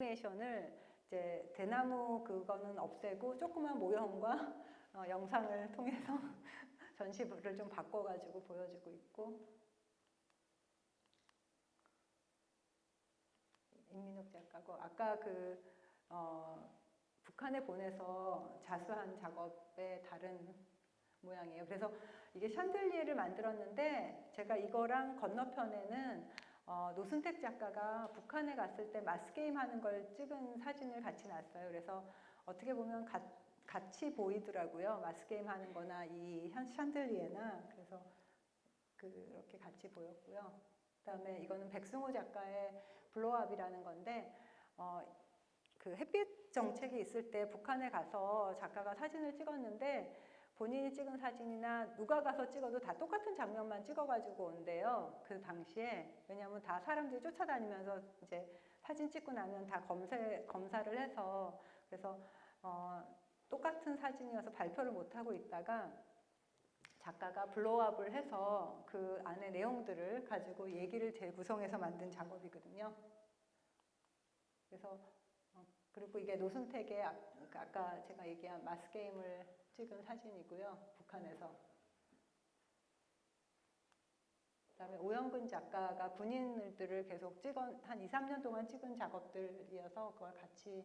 애니메이션을 이제 대나무 그거는 없애고 조그만 모형과 어, 영상을 통해서 전시를 좀 바꿔가지고 보여주고 있고 임민욱 작가고 아까 그 어, 북한에 보내서 자수한 작업의 다른 모양이에요. 그래서 이게 샹들리에를 만들었는데 제가 이거랑 건너편에는 어, 노순택 작가가 북한에 갔을 때 마스게임 하는 걸 찍은 사진을 같이 놨어요. 그래서 어떻게 보면 가, 같이 보이더라고요. 마스게임 하는 거나 이 현- 샹들리에나. 그래서 그렇게 같이 보였고요. 그 다음에 이거는 백승호 작가의 블로업이라는 건데 어, 그 햇빛 정책이 있을 때 북한에 가서 작가가 사진을 찍었는데 본인이 찍은 사진이나 누가 가서 찍어도 다 똑같은 장면만 찍어가지고 온대요. 그 당시에 왜냐하면 다 사람들이 쫓아다니면서 이제 사진 찍고 나면 다 검사 검사를 해서 그래서 어, 똑같은 사진이어서 발표를 못 하고 있다가 작가가 블로우업을 해서 그 안에 내용들을 가지고 얘기를 재구성해서 만든 작업이거든요. 그래서 어, 그리고 이게 노순택의 아- 아까 제가 얘기한 마스 게임을 찍은 사진이고요. 북한에서. 그다음에 오영근 작가가 군인들을 계속 찍은 한 2, 3년 동안 찍은 작업들이어서 그걸 같이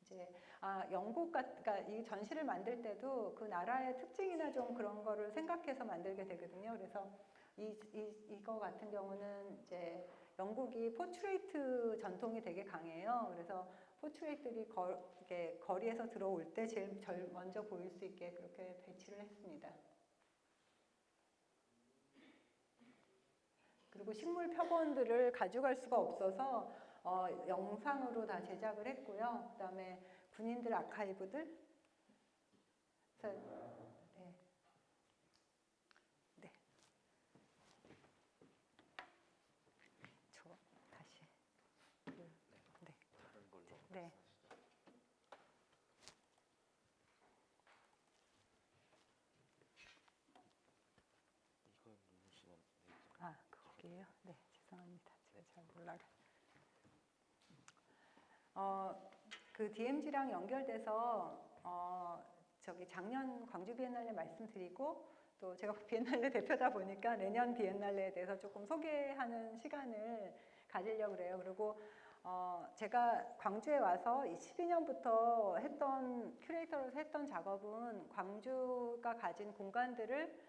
이제 아 영국 같 그러니까 이 전시를 만들 때도 그 나라의 특징이나 좀 그런 거를 생각해서 만들게 되거든요. 그래서 이, 이 이거 같은 경우는 이제 영국이 포트레이트 전통이 되게 강해요. 그래서 포트레이트들이 거, 이렇게 거리에서 들어올 때 제일 절 먼저 보일 수 있게 그렇게 배치를 했습니다. 그리고 식물 표본들을 가져갈 수가 없어서 어, 영상으로 다 제작을 했고요. 그 다음에 군인들 아카이브들. 그래서, 네. 네. 저 다시. 그, 네. 다른 걸로 네. 이건 누르시면 네, 되죠. 아, 그거게요? 네, 죄송합니다. 제가 잘 몰라가. 어, 그 DMZ랑 연결돼서 어, 저기 작년 광주 비엔날레 말씀드리고 또 제가 비엔날레 대표다 보니까 내년 비엔날레에 대해서 조금 소개하는 시간을 가지려고 그래요. 그리고 어, 제가 광주에 와서 12년부터 했던 큐레이터로서 했던 작업은 광주가 가진 공간들을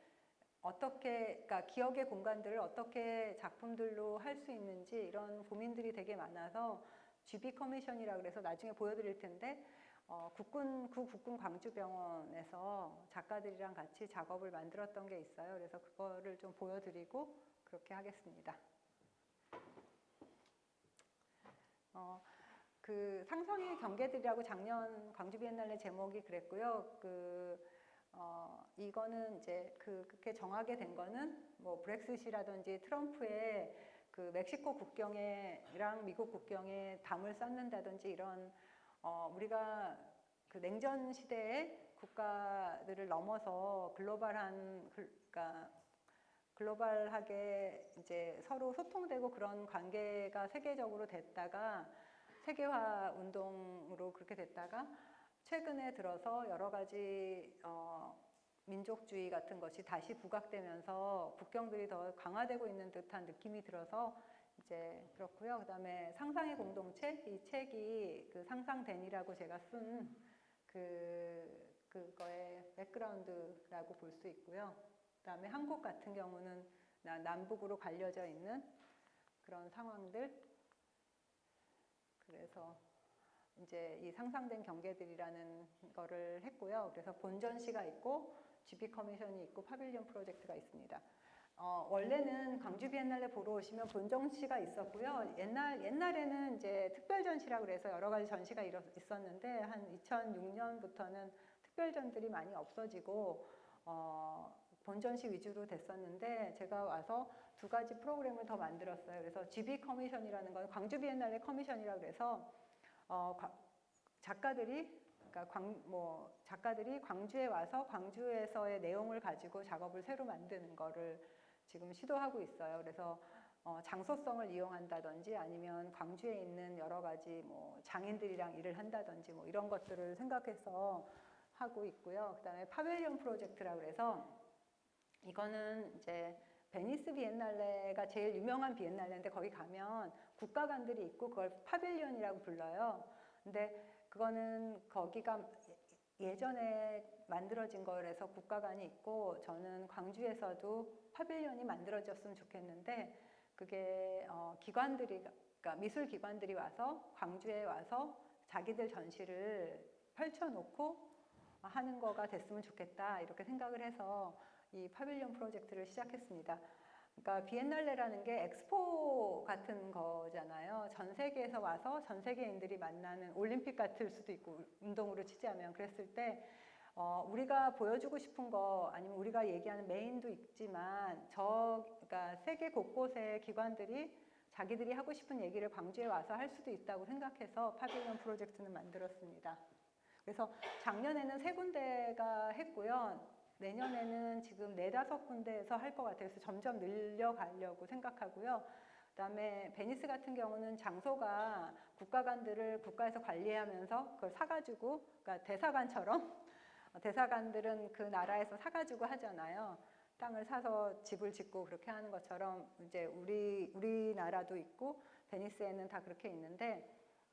어떻게, 그러니까 기억의 공간들을 어떻게 작품들로 할 수 있는지 이런 고민들이 되게 많아서 GB 커미션이라 그래서 나중에 보여드릴 텐데 어, 국군 구 국군 광주병원에서 작가들이랑 같이 작업을 만들었던 게 있어요. 그래서 그거를 좀 보여드리고 그렇게 하겠습니다. 어, 그 상상의 경계들이라고 작년 광주 비엔날레 제목이 그랬고요. 그 어, 이거는 이제 그, 그렇게 정하게 된 거는 뭐 브렉시시라든지 트럼프의 그 멕시코 국경에랑 미국 국경에 담을 쌓는다든지 이런 어, 우리가 그 냉전 시대에 국가들을 넘어서 글로벌한 글- 그러니까 글로벌하게 이제 서로 소통되고 그런 관계가 세계적으로 됐다가 세계화 운동으로 그렇게 됐다가 최근에 들어서 여러 가지 어, 민족주의 같은 것이 다시 부각되면서 국경들이 더 강화되고 있는 듯한 느낌이 들어서 이제 그렇고요. 그다음에 상상의 공동체 이 책이 그 상상된이라고 제가 쓴 그 그거의 백그라운드라고 볼 수 있고요. 그다음에 한국 같은 경우는 나- 남북으로 갈려져 있는 그런 상황들. 그래서 이제 이 상상된 경계들이라는 거를 했고요. 그래서 본전시가 있고 GB 커미션이 있고 파빌리온 프로젝트가 있습니다. 어, 원래는 광주 비엔날레 보러 오시면 본전시가 있었고요. 옛날 옛날에는 이제 특별 전시라고 그래서 여러 가지 전시가 있었는데 한 2006년부터는 특별 전들이 많이 없어지고 어, 본전시 위주로 됐었는데 제가 와서 두 가지 프로그램을 더 만들었어요. 그래서 GB 커미션이라는 건 광주 비엔날레 커미션이라고 그래서 어, 과- 작가들이 그러니까 광, 뭐 작가들이 광주에 와서 광주에서의 내용을 가지고 작업을 새로 만드는 거를 지금 시도하고 있어요. 그래서 어, 장소성을 이용한다든지 아니면 광주에 있는 여러 가지 뭐 장인들이랑 일을 한다든지 뭐 이런 것들을 생각해서 하고 있고요. 그다음에 파벨리온 프로젝트라고 그래서 이거는 이제 베니스 비엔날레가 제일 유명한 비엔날레인데 거기 가면 국가관들이 있고 그걸 파벨리온이라고 불러요. 근데 그거는 거기가 예전에 만들어진 거라서 국가관이 있고 저는 광주에서도 파빌리온이 만들어졌으면 좋겠는데 그게 어, 기관들이 그러니까 미술 기관들이 와서 광주에 와서 자기들 전시를 펼쳐놓고 하는 거가 됐으면 좋겠다 이렇게 생각을 해서 이 파빌리온 프로젝트를 시작했습니다. 그러니까 비엔날레라는 게 엑스포 같은 거잖아요. 전 세계에서 와서 전 세계인들이 만나는 올림픽 같을 수도 있고 운동으로 치자면 그랬을 때 어, 우리가 보여주고 싶은 거 아니면 우리가 얘기하는 메인도 있지만 저 그러니까 세계 곳곳의 기관들이 자기들이 하고 싶은 얘기를 광주에 와서 할 수도 있다고 생각해서 파빌리온 프로젝트는 만들었습니다. 그래서 작년에는 세 군데가 했고요. 내년에는 지금 네다섯 군데에서 할 것 같아요. 그래서 점점 늘려가려고 생각하고요. 그다음에 베니스 같은 경우는 장소가 국가관들을 국가에서 관리하면서 그걸 사가지고 그러니까 대사관처럼 대사관들은 그 나라에서 사가지고 하잖아요. 땅을 사서 집을 짓고 그렇게 하는 것처럼 이제 우리 우리나라도 있고 베니스에는 다 그렇게 있는데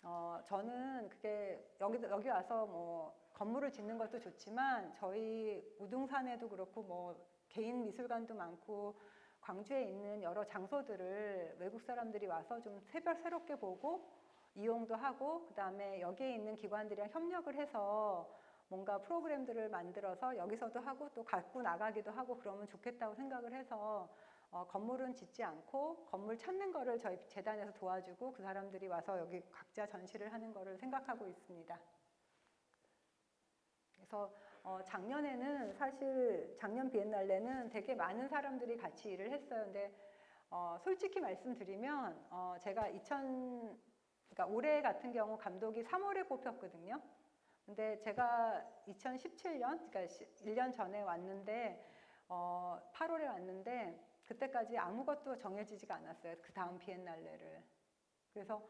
어 저는 그게 여기 여기 와서 뭐 건물을 짓는 것도 좋지만 저희 우등산에도 그렇고 뭐 개인 미술관도 많고 광주에 있는 여러 장소들을 외국 사람들이 와서 좀 새별 새롭게 보고 이용도 하고 그다음에 여기에 있는 기관들이랑 협력을 해서 뭔가 프로그램들을 만들어서 여기서도 하고 또 갖고 나가기도 하고 그러면 좋겠다고 생각을 해서 어, 건물은 짓지 않고 건물 찾는 거를 저희 재단에서 도와주고 그 사람들이 와서 여기 각자 전시를 하는 거를 생각하고 있습니다. 그래서 어, 작년에는 사실 작년 비엔날레는 되게 많은 사람들이 같이 일을 했어요. 근데 어, 솔직히 말씀드리면 어, 제가 2000 그러니까 올해 같은 경우 감독이 3월에 뽑혔거든요. 근데 제가 2017년, 그러니까 1년 전에 왔는데, 어, 8월에 왔는데, 그때까지 아무것도 정해지지가 않았어요. 그 다음 비엔날레를. 그래서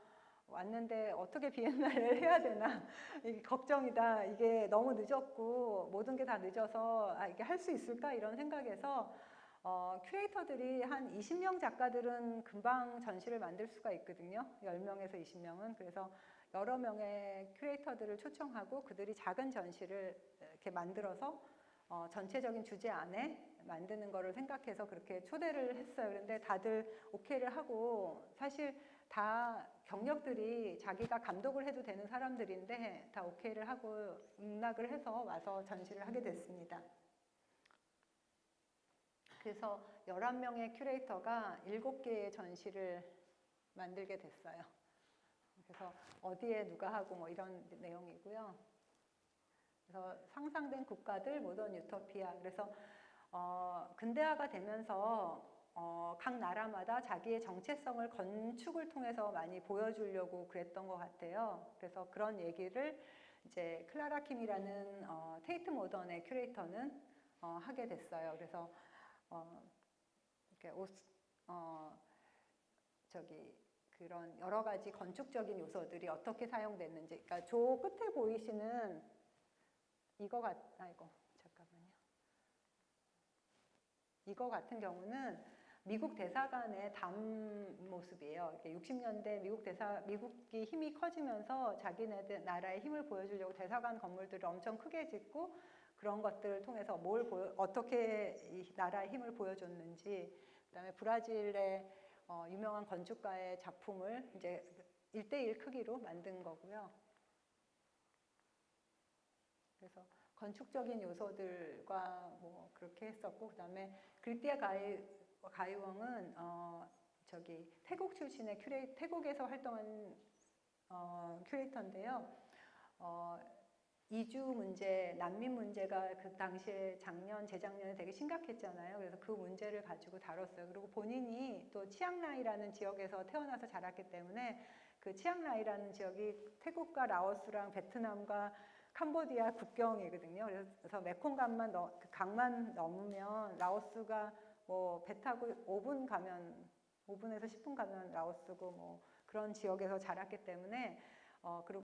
왔는데 어떻게 비엔날레를 해야 되나 이게 걱정이다. 이게 너무 늦었고 모든 게 다 늦어서 아, 이게 할 수 있을까 이런 생각에서 어, 큐레이터들이 한 20명 작가들은 금방 전시를 만들 수가 있거든요. 10명에서 20명은. 그래서 여러 명의 큐레이터들을 초청하고 그들이 작은 전시를 이렇게 만들어서 어, 전체적인 주제 안에 만드는 거를 생각해서 그렇게 초대를 했어요. 그런데 다들 오케이를 하고 사실 다 경력들이 자기가 감독을 해도 되는 사람들인데 다 오케이를 하고 응낙을 해서 와서 전시를 하게 됐습니다. 그래서 11명의 큐레이터가 7개의 전시를 만들게 됐어요. 그래서 어디에 누가 하고 뭐 이런 내용이고요. 그래서 상상된 국가들 모던 유토피아. 그래서 어, 근대화가 되면서 어, 각 나라마다 자기의 정체성을 건축을 통해서 많이 보여주려고 그랬던 것 같아요. 그래서 그런 얘기를 이제 클라라 킴이라는 어, 테이트 모던의 큐레이터는 어, 하게 됐어요. 그래서 어, 이렇게 옷, 어, 저기 그런 여러 가지 건축적인 요소들이 어떻게 사용됐는지, 그러니까 저 끝에 보이시는 이거 같, 아이고 잠깐만요. 이거 같은 경우는 미국 대사관의 담 모습이에요. 이렇게 60년대 미국 대사 미국이 힘이 커지면서 자기네들 나라의 힘을 보여주려고 대사관 건물들을 엄청 크게 짓고 그런 것들을 통해서 뭘 보여, 어떻게 이 나라의 힘을 보여줬는지 그다음에 브라질의 어, 유명한 건축가의 작품을 이제 1대1 크기로 만든 거고요. 그래서 건축적인 요소들과 뭐 그렇게 했었고 그다음에 그리티아 가이 가이웡은 어 저기 태국 출신의 큐레이 태국에서 활동한 어 큐레이터인데요. 어 이주 문제, 난민 문제가 그 당시에 작년, 재작년에 되게 심각했잖아요. 그래서 그 문제를 가지고 다뤘어요. 그리고 본인이 또 치앙라이라는 지역에서 태어나서 자랐기 때문에 그 치앙라이라는 지역이 태국과 라오스랑 베트남과 캄보디아 국경이거든요. 그래서 메콩강만 너, 그 강만 넘으면 라오스가 뭐 배 타고 5분 가면 5분에서 10분 가면 라오스고 뭐 그런 지역에서 자랐기 때문에 어, 그리고